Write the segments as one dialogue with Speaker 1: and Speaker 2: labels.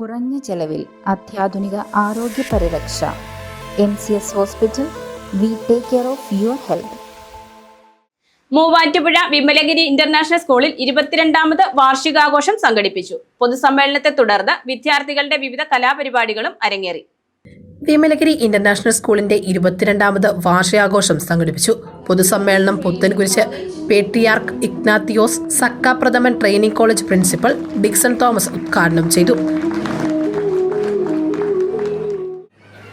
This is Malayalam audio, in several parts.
Speaker 1: കുറഞ്ഞ ചെലവിൽ അത്യാധുനിക ആരോഗ്യ പരിരക്ഷ. M C S hospital we take care of your health.
Speaker 2: Muvattupuzha Vimalagiri international സ്കൂളിൽ ഇരുപത്തിരണ്ടാമത് വാർഷികാഘോഷം സംഘടിപ്പിച്ചു. പൊതുസമ്മേളനത്തെ തുടർന്ന് വിദ്യാർത്ഥികളുടെ വിവിധ കലാപരിപാടികളും അരങ്ങേറി.
Speaker 3: വിമലഗിരി ഇന്റർനാഷണൽ സ്കൂളിന്റെ ഇരുപത്തിരണ്ടാമത് വാർഷികാഘോഷം സംഘടിപ്പിച്ചു. പൊതുസമ്മേളനം Puthencruz patriarch Ignatius സക്കാപ്രഥമൻ training training college principal Dixon Thomas ഉദ്ഘാടനം ചെയ്തു.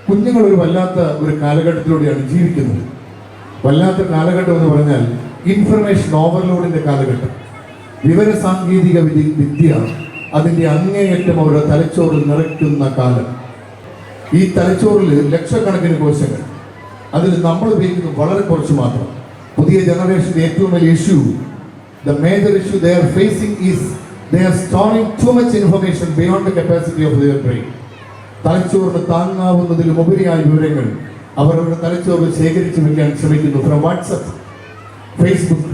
Speaker 4: കുഞ്ഞുങ്ങൾ ഒരു വല്ലാത്ത ഒരു കാലഘട്ടത്തിലൂടെയാണ് ജീവിക്കുന്നത്. വല്ലാത്ത കാലഘട്ടം എന്ന് പറഞ്ഞാൽ ഇൻഫർമേഷൻ ഓവർലോഡിന്റെ കാലഘട്ടം. വിവര സാങ്കേതിക വിദ്യ അതിന്റെ അങ്ങേയറ്റം അവരുടെ തലച്ചോറിൽ നിറയ്ക്കുന്ന കാലം. ഈ തലച്ചോറിൽ ലക്ഷക്കണക്കിന് കോശങ്ങൾ. അതിൽ നമ്മൾ ഉപയോഗിക്കുന്നത് വളരെ കുറച്ച് മാത്രം. പുതിയ ജനറേഷന്റെ ഏറ്റവും വലിയ issue the major issue they are facing is they are storing too much information beyond the capacity of their brain തലച്ചോറിന് താങ്ങാവുന്നതിലും ഉപരിയായ വിവരങ്ങൾ അവർ അവരുടെ തലച്ചോറിൽ ശേഖരിച്ചു വയ്ക്കാൻ ശ്രമിക്കുന്നു. From WhatsApp Facebook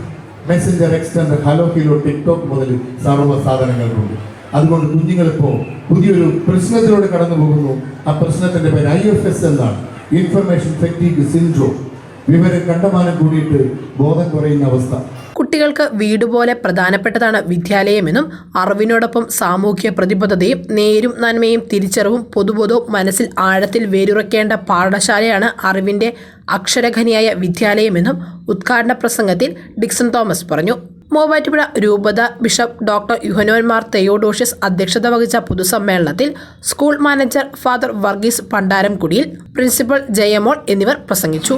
Speaker 4: Messenger extender hello kilo TikTok മുതൽ സർവ സാധനങ്ങളുണ്ട്. അതുകൊണ്ട് കുഞ്ഞുങ്ങളിപ്പോൾ പുതിയൊരു പ്രശ്നത്തിലൂടെ കടന്നു പോകുന്നു. ആ പ്രശ്നത്തിന്റെ പേര് ഐ എഫ് എസ് എന്നാണ്. ഇൻഫർമേഷൻ ഫെക്റ്റീവ് സിൻഡ്രോം വിവരം കണ്ടമാനം കൂടിയിട്ട് ബോധം കുറയുന്ന അവസ്ഥ.
Speaker 3: കുട്ടികൾക്ക് വീട് പോലെ പ്രധാനപ്പെട്ടതാണ് വിദ്യാലയമെന്നും അറിവിനോടൊപ്പം സാമൂഹ്യ പ്രതിബദ്ധതയും നേരും നന്മയും തിരിച്ചറിവും പൊതുബോധവും മനസ്സിൽ ആഴത്തിൽ വേരുറക്കേണ്ട പാഠശാലയാണ് അറിവിന്റെ അക്ഷരഖനിയായ വിദ്യാലയമെന്നും ഉദ്ഘാടന പ്രസംഗത്തിൽ ഡിക്സൺ തോമസ് പറഞ്ഞു. മൂവാറ്റുപുഴ രൂപത ബിഷപ്പ് ഡോക്ടർ യുഹനോന്മാർ തെയോഡോഷ്യസ് അധ്യക്ഷത വഹിച്ച പൊതുസമ്മേളനത്തിൽ സ്കൂൾ മാനേജർ ഫാദർ വർഗീസ് പണ്ടാരംകുടിയിൽ പ്രിൻസിപ്പൽ ജയമോൾ എന്നിവർ പ്രസംഗിച്ചു.